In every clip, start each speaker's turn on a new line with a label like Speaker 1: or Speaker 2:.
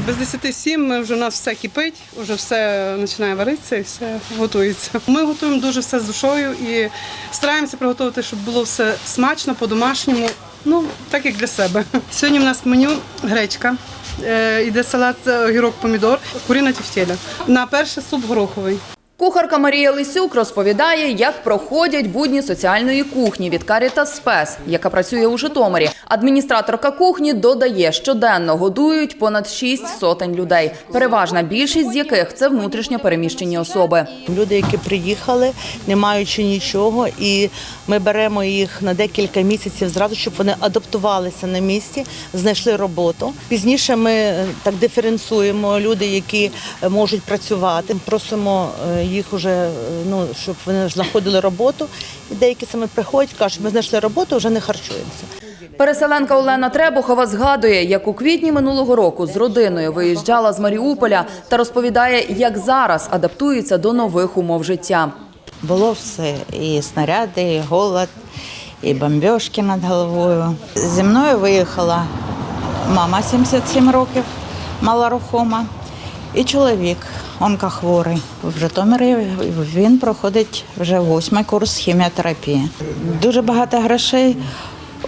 Speaker 1: Без 10 сім ми вже у нас все кипить, вже все починає варитися і все готується. Ми готуємо дуже все з душою і стараємося приготувати, щоб було все смачно, по-домашньому, ну так як для себе. Сьогодні в нас меню гречка. йде Іде салат е, огірок, помідор, куріна тефтеля. На перше суп гороховий.
Speaker 2: Кухарка Марія Лисюк розповідає, як проходять будні соціальної кухні від Caritas Спес, яка працює у Житомирі. Адміністраторка кухні додає, щоденно годують понад шість сотень людей. Переважна більшість з яких це внутрішньо переміщені особи.
Speaker 3: Люди, які приїхали, не маючи нічого, і ми беремо їх на декілька місяців зразу, щоб вони адаптувалися на місці, знайшли роботу. Пізніше ми е, так диференціюємо люди, які е, можуть працювати. Просимо е, їх уже, ну щоб вони знаходили роботу. І деякі саме приходять, кажуть, ми знайшли роботу, вже не харчуємося.
Speaker 2: Переселенка Олена Требухова згадує, як у квітні минулого року з родиною виїжджала з Маріуполя та розповідає, як зараз адаптується до нових умов життя.
Speaker 4: Було все. І снаряди, і голод, і бомбіжки над головою. Зі мною виїхала мама 77 років, малорухома, і чоловік, онкохворий. В Житомирі він проходить вже восьмий курс хіміотерапії. Дуже багато грошей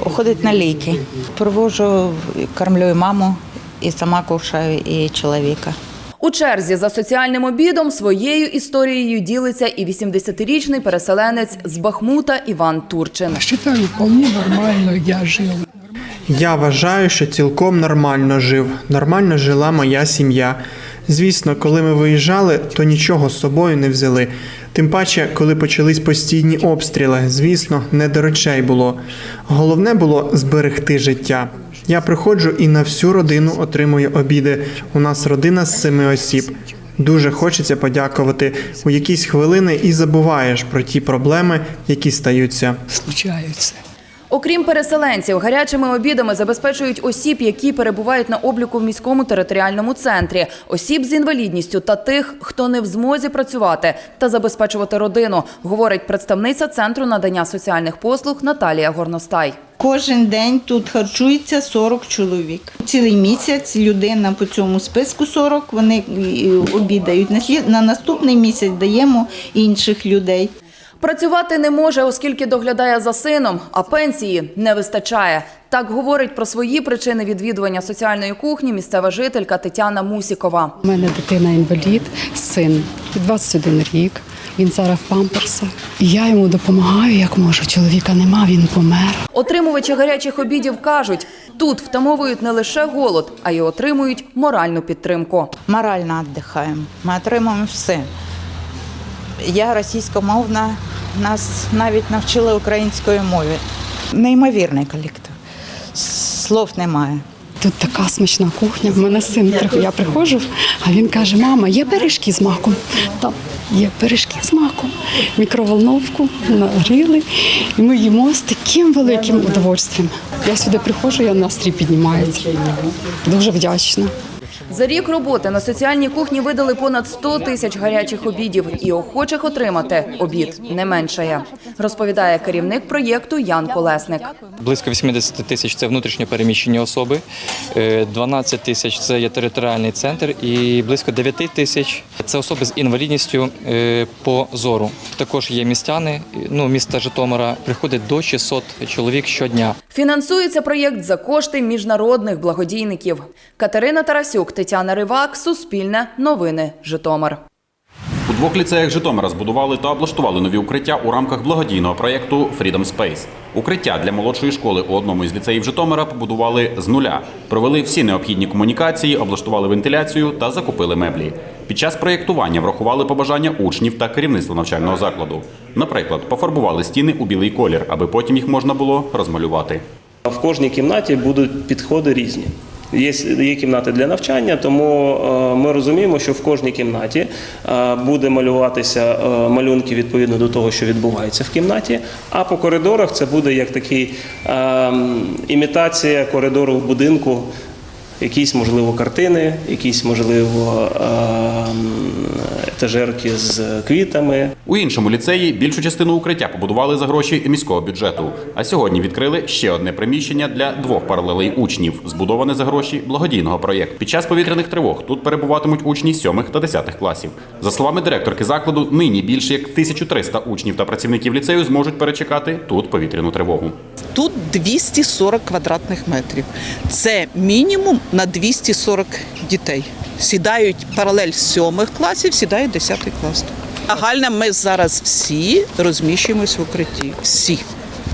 Speaker 4: уходить на ліки. Привожу, кормлю і маму, і сама кушаю, і чоловіка.
Speaker 2: У черзі за соціальним обідом своєю історією ділиться і 80-річний переселенець з Бахмута Іван Турчин.
Speaker 5: Считаю, вполне нормально я жил.
Speaker 6: Я вважаю, що цілком нормально жив, нормально жила моя сім'я. Звісно, коли ми виїжджали, то нічого з собою не взяли. Тим паче, коли почались постійні обстріли, звісно, не до речей було. Головне було зберегти життя. Я приходжу і на всю родину отримую обіди. У нас родина з семи осіб. Дуже хочеться подякувати у якісь хвилини і забуваєш про ті проблеми, які стаються.
Speaker 5: Случаются.
Speaker 2: Окрім переселенців, гарячими обідами забезпечують осіб, які перебувають на обліку в міському територіальному центрі, осіб з інвалідністю та тих, хто не в змозі працювати та забезпечувати родину, говорить представниця центру надання соціальних послуг Наталія Горностай.
Speaker 7: Кожен день тут харчується 40 чоловік. Цілий місяць людина по цьому списку 40, вони обідають. На слід- На наступний місяць даємо інших людей.
Speaker 2: Працювати не може, оскільки доглядає за сином, а пенсії не вистачає. Так говорить про свої причини відвідування соціальної кухні місцева жителька Тетяна Мусікова.
Speaker 8: У мене дитина інвалід, син 21 рік. Він зараз в памперсах. Я йому допомагаю, як можу. Чоловіка нема, він помер.
Speaker 2: Отримувачі гарячих обідів кажуть, тут втамовують не лише голод, а й отримують моральну підтримку.
Speaker 4: Морально віддихаємо. Ми отримуємо все. Я російськомовна, нас навіть навчили української мові. Неймовірний колектив. Слов немає.
Speaker 8: Тут така смачна кухня. В мене син я приходжу, а він каже: мама, є пиріжки з маком. Там є пиріжки з маком. Мікроволновку нагріли, і ми їмо з таким великим удовольствием. Я сюди приходжу, я настрій піднімається. Дуже вдячна.
Speaker 2: За рік роботи на соціальній кухні видали понад 100 тисяч гарячих обідів, і охочих отримати обід не меншає, розповідає керівник проєкту Ян Колесник.
Speaker 9: Близько 80 тисяч це внутрішньо переміщені особи, е, 12 тисяч це є територіальний центр, і близько 9 тисяч це особи з інвалідністю е, по зору. Також є містяни. Ну міста Житомира приходить до 600 чоловік щодня.
Speaker 2: Фінансується проєкт за кошти міжнародних благодійників. Катерина Тарасюк, Тетяна Ривак, Суспільне, Новини, Житомир.
Speaker 10: У двох ліцеях Житомира збудували та облаштували нові укриття у рамках благодійного проєкту Freedom Space. Укриття для молодшої школи у одному із ліцеїв Житомира побудували з нуля, провели всі необхідні комунікації, облаштували вентиляцію та закупили меблі. Під час проєктування врахували побажання учнів та керівництва навчального закладу. Наприклад, пофарбували стіни у білий колір, аби потім їх можна було розмалювати.
Speaker 11: В кожній кімнаті будуть підходи різні. Є, є кімнати для навчання, тому е, ми розуміємо, що в кожній кімнаті е, буде малюватися е, малюнки відповідно до того, що відбувається в кімнаті. А по коридорах це буде як такий е, імітація коридору в будинку, Якісь, можливо, картини, якісь, можливо, ем, етажерки з квітами.
Speaker 10: У іншому ліцеї більшу частину укриття побудували за гроші міського бюджету. А сьогодні відкрили ще одне приміщення для двох паралелей учнів, збудоване за гроші благодійного проєкту. Під час повітряних тривог тут перебуватимуть учні 7 та 10 класів. За словами директорки закладу, нині більше як 1300 учнів та працівників ліцею зможуть перечекати тут повітряну тривогу.
Speaker 12: Тут 240 квадратних метрів. Це мінімум на 240 дітей. Сідають паралель сьомих класів, сідає 10 клас. Загально ми зараз всі розміщуємось в укритті. Всі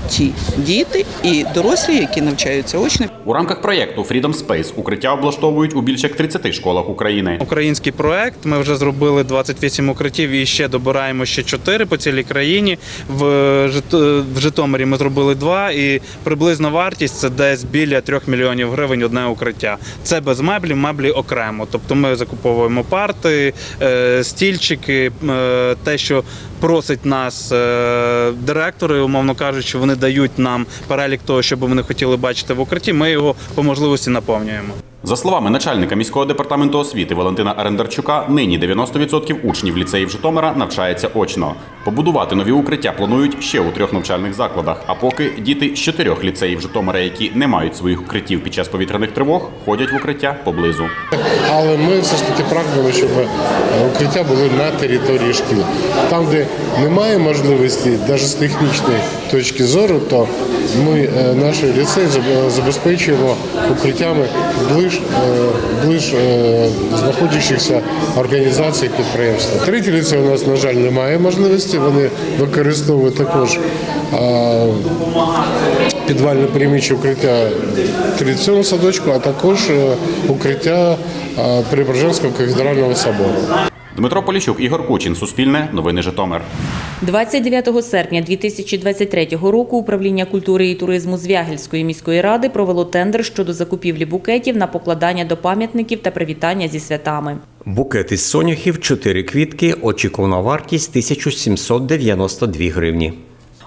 Speaker 12: ті діти і дорослі, які навчаються очно.
Speaker 10: У рамках проєкту Freedom Space укриття облаштовують у більш як 30 школах України.
Speaker 13: Український проект. Ми вже зробили 28 укриттів і ще добираємо ще 4 по цілій країні. В, Жит- в Житомирі ми зробили 2 і приблизна вартість це десь біля 3 мільйонів гривень одне укриття. Це без меблів, меблі окремо. Тобто ми закуповуємо парти, е, стільчики, е, те, що просить нас е, директори, умовно кажучи, вони дають нам перелік того, що би вони хотіли бачити в укритті. Ми його по можливості наповнюємо.
Speaker 10: За словами начальника міського департаменту освіти Валентина Арендарчука, нині 90% учнів ліцеїв Житомира навчається очно. Побудувати нові укриття планують ще у трьох навчальних закладах. А поки діти з чотирьох ліцеїв Житомира, які не мають своїх укриттів під час повітряних тривог, ходять в укриття поблизу.
Speaker 14: Але ми все ж таки прагнули, щоб укриття були на території шкіл. Там, де немає можливості, навіть з технічної точки зору, то ми е, наш ліцей забезпечуємо укриттями ближ, е, ближ е, знаходящихся організацій підприємства. Третій ліцей у нас, на жаль, немає можливості. Вони використовують також підвальне приміщення укриття 37 садочку, а також е, укриття Преображенського кафедрального собору.
Speaker 10: Дмитро Поліщук, Ігор Кучин, Суспільне, Новини Житомир.
Speaker 15: 29 серпня 2023 року управління культури і туризму Звягельської міської ради провело тендер щодо закупівлі букетів на покладання до пам'ятників та привітання зі святами.
Speaker 16: Букет із соняхів, 4 квітки, очікувана вартість 1792 гривні.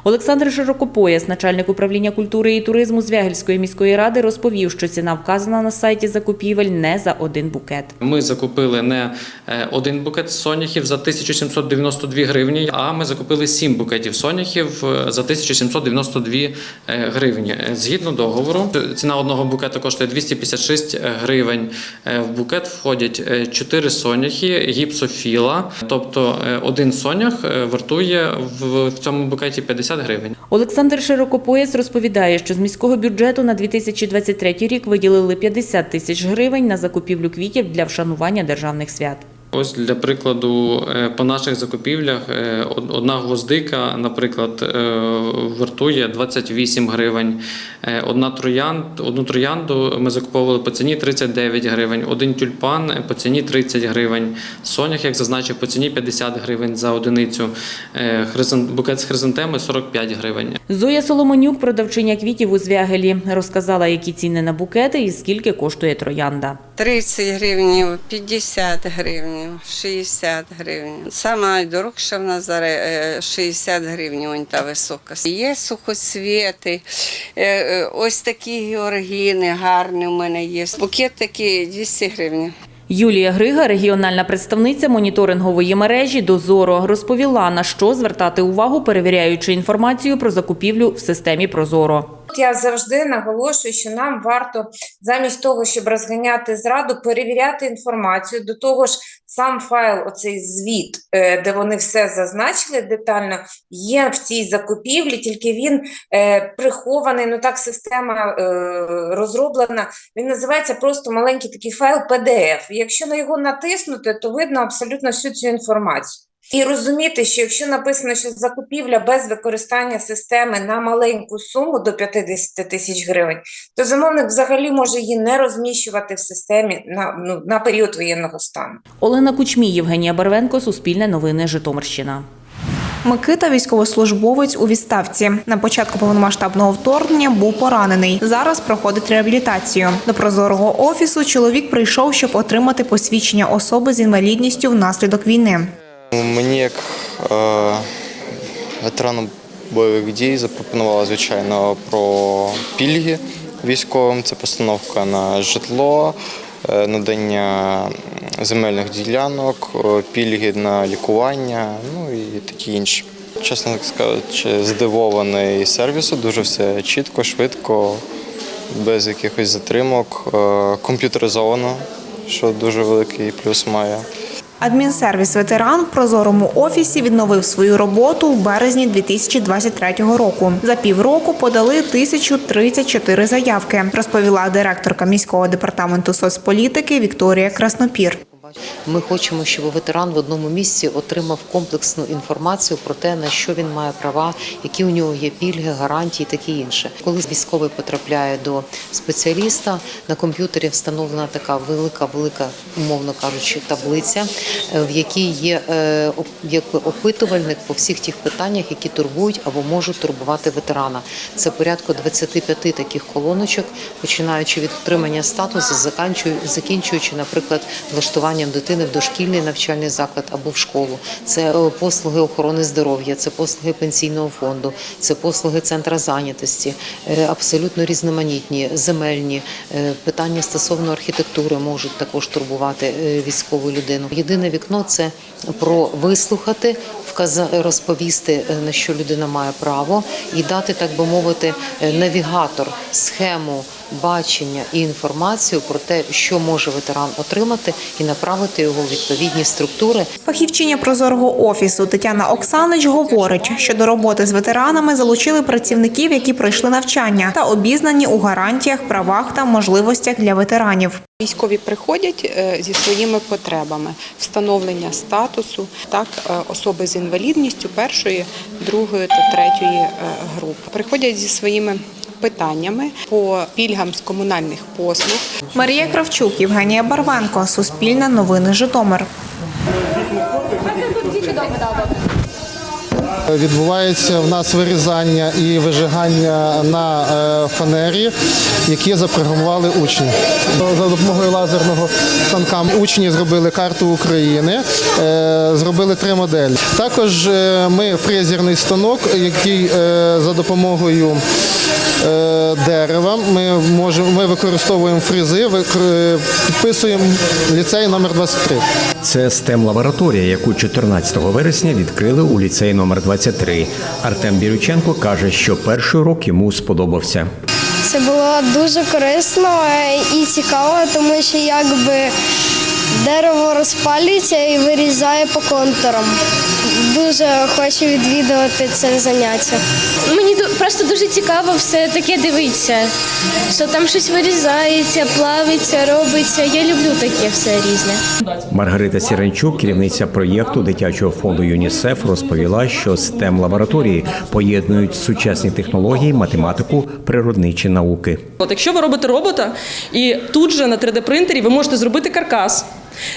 Speaker 15: Олександр Широкопояс, начальник управління культури і туризму Звягельської міської ради, розповів, що ціна вказана на сайті закупівель не за один букет.
Speaker 9: Ми закупили не е, один букет соняхів за 1792 гривні, а ми закупили сім букетів соняхів е, за 1792 е, гривні. Згідно договору, ціна одного букета коштує 256 гривень. В букет входять чотири соняхи гіпсофіла, тобто один сонях вартує в цьому букеті 50 гривень.
Speaker 15: Олександр Широкопояс розповідає, що з міського бюджету на 2023 рік виділили 50 тисяч гривень на закупівлю квітів для вшанування державних свят.
Speaker 9: Ось для прикладу, е, по наших закупівлях е, одна гвоздика, наприклад, е, вартує 28 гривень. Одна троянд, одну троянду ми закуповували по ціні 39 гривень. Один тюльпан по ціні 30 гривень. Сонях, як зазначив, по ціні 50 гривень за одиницю. Букет з хризантеми 45 гривень.
Speaker 15: Зоя Соломонюк, продавчиня квітів у Звягелі, розказала, які ціни на букети і скільки коштує троянда.
Speaker 17: 30 гривень, 50 гривень, 60 гривень. Сама найдорожча в нас зараз е, 60 гривень, вон та висока. Є сухоцвіти, е, е, ось такі георгіни гарні у мене є. Букет такий 200 гривень.
Speaker 15: Юлія Грига, регіональна представниця моніторингової мережі Дозоро, розповіла, на що звертати увагу, перевіряючи інформацію про закупівлю в системі Прозоро.
Speaker 18: Я завжди наголошую, що нам варто замість того, щоб розганяти зраду, перевіряти інформацію. До того ж, сам файл, оцей звіт, е, де вони все зазначили детально, є в цій закупівлі, тільки він е, прихований. Ну так система е, розроблена. Він називається просто маленький такий файл PDF. Якщо на його натиснути, то видно абсолютно всю цю інформацію. І розуміти, що якщо написано, що закупівля без використання системи на маленьку суму до 50 тисяч гривень, то замовник взагалі може її не розміщувати в системі на, ну, на період воєнного стану.
Speaker 15: Олена Кучмій, Євгенія Барвенко, Суспільне новини, Житомирщина.
Speaker 19: Микита, військовослужбовець у відставці. На початку повномасштабного вторгнення був поранений. Зараз проходить реабілітацію. До прозорого офісу чоловік прийшов, щоб отримати посвідчення особи з інвалідністю внаслідок війни.
Speaker 20: Мені як е, ветерану бойових дій запропонували, звичайно, про пільги військовим. Це постановка на житло, е, надання земельних ділянок, е, пільги на лікування, ну і такі інші. Чесно кажучи, здивований сервісу, дуже все чітко, швидко, без якихось затримок, е, комп'ютеризовано, що дуже великий плюс має.
Speaker 19: Адмінсервіс ветеран в прозорому офісі відновив свою роботу в березні 2023 року. За півроку подали 1034 заявки, розповіла директорка міського департаменту соцполітики Вікторія Краснопір.
Speaker 21: Ми хочемо, щоб ветеран в одному місці отримав комплексну інформацію про те, на що він має права, які у нього є пільги, гарантії, таке інше. Коли військовий потрапляє до спеціаліста, на комп'ютері встановлена така велика, велика, умовно кажучи, таблиця, е, в якій є е, оп- опитувальник по всіх тих питаннях, які турбують або можуть турбувати ветерана. Це порядку 25 таких колоночок, починаючи від отримання статусу, закінчуючи, наприклад, влаштуванням дитини в дошкільний навчальний заклад або в школу. Це е, послуги охорони здоров'я, це послуги пенсійного фонду, це послуги центра зайнятості, е, абсолютно різноманітні, земельні е, питання стосовно архітектури можуть також турбувати військову людину. Єдине вікно це про вислухати, розповісти, на що людина має право, і дати, так би мовити, навігатор, схему бачення і інформацію про те, що може ветеран отримати, і направити його в відповідні структури.
Speaker 19: Фахівчиня прозорого офісу Тетяна Оксанич говорить, що до роботи з ветеранами залучили працівників, які пройшли навчання та обізнані у гарантіях, правах та можливостях для ветеранів.
Speaker 22: Військові приходять е, зі своїми потребами встановлення статусу, так е, особи з інвалідністю першої, другої та третьої е, груп приходять зі своїми питаннями по пільгам з комунальних послуг.
Speaker 19: Марія Кравчук, Євгенія Барвенко, Суспільне новини Житомир.
Speaker 23: Відбувається в нас вирізання і вижигання на е, фанері, які запрограмували учні. За допомогою лазерного станка учні зробили карту України, е, зробили три моделі. Також е, ми фрезерний станок, який за допомогою дерева ми можемо ми використовуємо викр- підписуємо ліцей номер 23.
Speaker 16: Це stem лабораторія, яку 14 вересня відкрили у ліцеї номер 23. Артем Бірюченко каже, що перший урок йому сподобався.
Speaker 24: Це було дуже корисно і цікаво, тому що якби дерево розпалюється і вирізає по контурам. Дуже хочу відвідувати це заняття.
Speaker 25: Мені просто дуже цікаво все таке дивитися, що там щось вирізається, плавиться, робиться. Я люблю таке все різне.
Speaker 16: Маргарита Сіранчук, керівниця проєкту дитячого фонду ЮНІСЕФ, розповіла, що stem лабораторії поєднують сучасні технології, математику, природничі науки.
Speaker 26: От якщо ви робите робота, і тут же на 3D-принтері ви можете зробити каркас.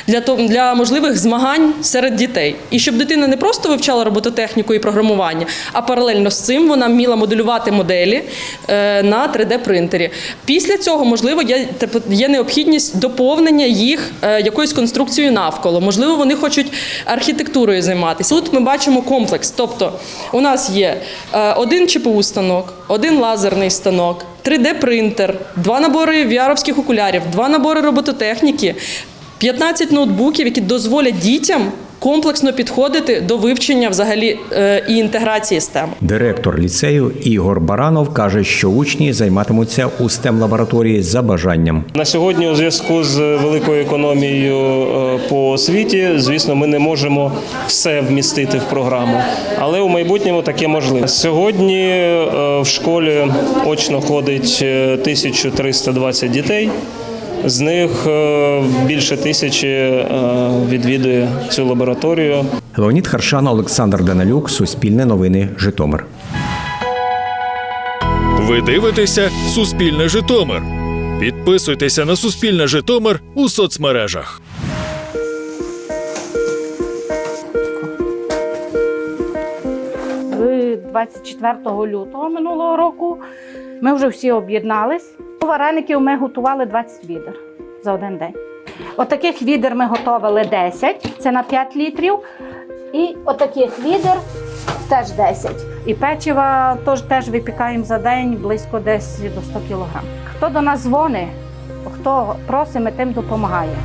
Speaker 26: Для для можливих змагань серед дітей, і щоб дитина не просто вивчала робототехніку і програмування, а паралельно з цим вона вміла моделювати моделі е, на 3D-принтері. Після цього, можливо, є, є необхідність доповнення їх е, якоюсь конструкцією навколо. Можливо, вони хочуть архітектурою займатися. Тут ми бачимо комплекс. Тобто, у нас є е, один ЧПУ станок, один лазерний станок, 3D-принтер, два набори віаровських окулярів, два набори робототехніки. 15 ноутбуків, які дозволять дітям комплексно підходити до вивчення взагалі е, і інтеграції STEM.
Speaker 16: Директор ліцею Ігор Баранов каже, що учні займатимуться у stem лабораторії за бажанням.
Speaker 11: На сьогодні, у зв'язку з великою економією е, по освіті, звісно, ми не можемо все вмістити в програму, але у майбутньому таке можливо. Сьогодні е, в школі очно ходить е, 1320 дітей. З них е, більше тисячі е, відвідує цю лабораторію.
Speaker 16: Леонід Харшан, Олександр Данилюк, Суспільне новини, Житомир.
Speaker 27: Ви дивитеся Суспільне Житомир. Підписуйтеся на Суспільне Житомир у соцмережах.
Speaker 28: З 24 лютого минулого року ми вже всі об'єднались. Вареників ми готували 20 відер за один день. Отаких відер ми готували 10, це на 5 літрів. І отаких відер теж 10. І печива теж, теж випікаємо за день близько десь до 100 кілограм. Хто до нас дзвонить, хто просить, ми тим допомагає.